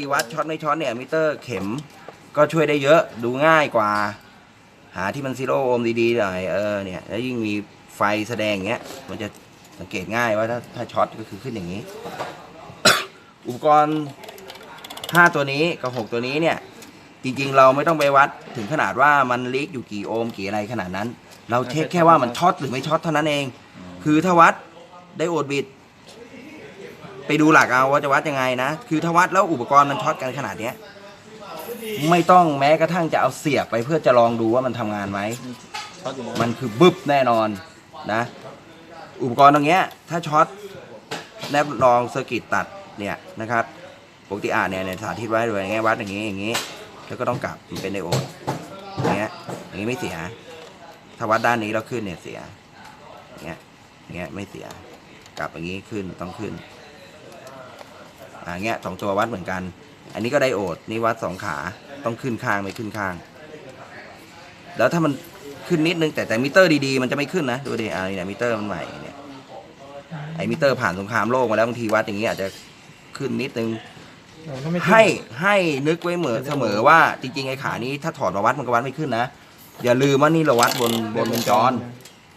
ธีวัดช็อตไม่ช็อตเนี่ยมิเตอร์เข็มก็ช่วยได้เยอะดูง่ายกว่า หาที่มันซีโร่โอห์มดีๆหน่อยเออเนี่ยแล้วยิ่งมีไฟแสดงอย่างเงี้ยมันจะสังเกตง่ายว่าถ้าถ้าช็อตก็คือขึ้นอย่างนี้ อุปกรณ์ 5 ตัวนี้กับ 6 ตัวนี้เนี่ย จริงๆ เราไม่ต้องไปวัดถึงขนาดว่ามันลีกอยู่กี่โอห์มกี่อะไรขนาดนั้น เราเช็คแค่ว่ามันช็อตหรือไม่ช็อตเท่านั้นเอง คือถ้าวัดได้โอดบิด ไปดูหลักเอาว่าจะวัดยังไงนะ คือถ้าวัดแล้วอุปกรณ์มันช็อตกันขนาดเนี้ยไม่ต้องแม้กระทั่งจะเอาเสียบไปเพื่อจะลองดูว่ามันทำงานไหม ช็อตอยู่แล้ว มันคือบึบแน่นอนนะ อุปกรณ์ตรงเนี้ยถ้าช็อตแนบรองเซอร์กิตตัดเนี่ยนะครับปกติอ่านเนี่ยเนี่ยสาธิตไว้เลยอย่างเงี้ยวัดอย่างงี้อย่างงี้ แล้วก็ต้องกลับมันเป็นไดโอดอย่างเงี้ยอย่างงี้ไม่เสีย ถ้าวัดด้านนี้แล้วขึ้นเนี่ยเสียอย่างเงี้ยอย่างเงี้ยไม่เสีย กลับอย่างงี้ขึ้นต้องขึ้น เงี้ยสองตัววัดเหมือนกัน อันนี้ก็ไดโอดนี่วัดสองขาต้องขึ้นข้างไม่ขึ้นข้าง แล้วถ้ามันขึ้นนิดนึงแต่แต่มิเตอร์ดีๆมันจะไม่ขึ้นนะดูดิอ่าเนี่ยมิเตอร์มันใหม่เนี่ยไอ้มิเตอร์ผ่านสงครามโลกมาแล้วบางทีวัดอย่างนี้อาจจะขึ้นนิดนึงอ๋อถ้าไม่ขึ้นให้ให้นึกไว้เหมือนเสมอว่าจริงๆไอ้ขานี้ถ้าถอดมาวัดมันก็วัดไม่ขึ้นนะอย่าลืมว่านี่เราวัดบนบนวงจร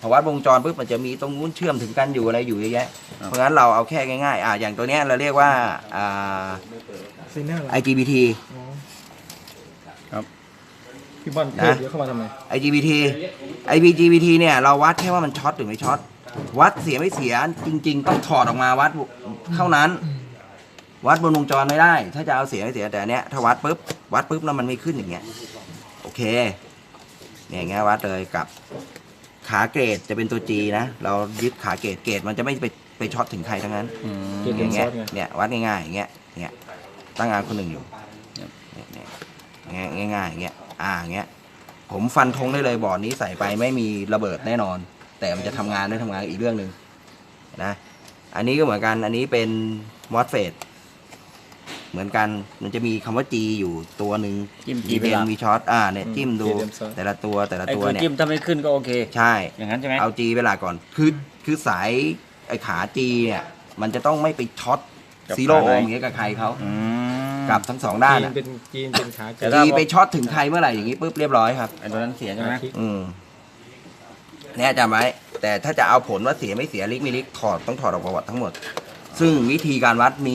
พอวัดวงจรปุ๊บมันจะมีตรงนู้นเชื่อมถึงกันอยู่อะไรอยู่เยอะแยะ เพราะงั้นเราเอาแค่ง่ายๆอ่าอย่างตัวเนี้ยเราเรียกว่าอ่า ซีเนอร์เหรอ IGBT อ๋อพี่บอลนะเพิ่มเยอะเข้ามาทำไม IGBT IGBT เนี่ยเราวัดแค่ว่ามันช็อตหรือไม่ช็อตวัดเสียไม่เสียจริง ๆ ต้องถอดออกมาวัดเท่านั้น วัดบนวงจรไม่ได้ ถ้าจะเอาเสียไม่เสียแต่อันเนี้ยถ้าวัดปุ๊บวัดปุ๊บแล้วมันไม่ขึ้นอย่างเงี้ยโอเคเนี่ยอย่างเงี้ยวัดเลยกับ ขาเกรดจะเป็นตัว G นะ เรายึดขาเกรดเกรดมันจะไม่ไปไปช็อตถึงใครทั้งนั้นเกรดอย่างเงี้ยซอสไง เนี่ยวัดง่ายๆอย่างเงี้ย เนี่ยตั้งงานคนหนึ่งอยู่ครับเนี่ยเนี่ยเนี่ยง่ายๆอย่างเงี้ย อ่าอย่างเงี้ย ผมฟันธงได้เลยบอร์ดนี้ใส่ไปไม่มีระเบิดแน่นอน แต่มันจะทำงานได้ทำงานอีกเรื่องหนึ่งนะ อันนี้ก็เหมือนกัน อันนี้เป็นมอสเฟต เหมือนกันมันจะมีคำว่า G อยู่ตัวหนึ่งจิ้ม G G เป็นเวลามีช็อตอ่าเนี่ยจิ้มดู G เต็มซอสแต่ละตัวแต่ละไอ้ตัวคือเนี่ยจิ้มถ้าไม่ขึ้นก็โอเค ใช่ อย่างนั้นใช่ไหมเอา G เวลาก่อนคือคือสายไอ้ขา G เนี่ยมันจะต้องไม่ไปช็อตกับซีโร่ขาโอไหนห์มอย่างเงี้ยกับใครเขาอืม กับทั้งสองด้านจีนอะเป็นจีนเป็นขาแต่เกิดถ้า G ไปช็อตถึงใครเมื่อไหร่อย่างงี้ปุ๊บเรียบร้อยครับ ไอ้ตัวนั้นเสียใช่ไหม อืมเนี่ยจำไว้แต่ถ้าจะเอาผลว่าเสียไม่เสียลิกไม่ลิกถอดต้องถอดออกประวัติทั้งหมด ซึ่งวิธีการวัดมี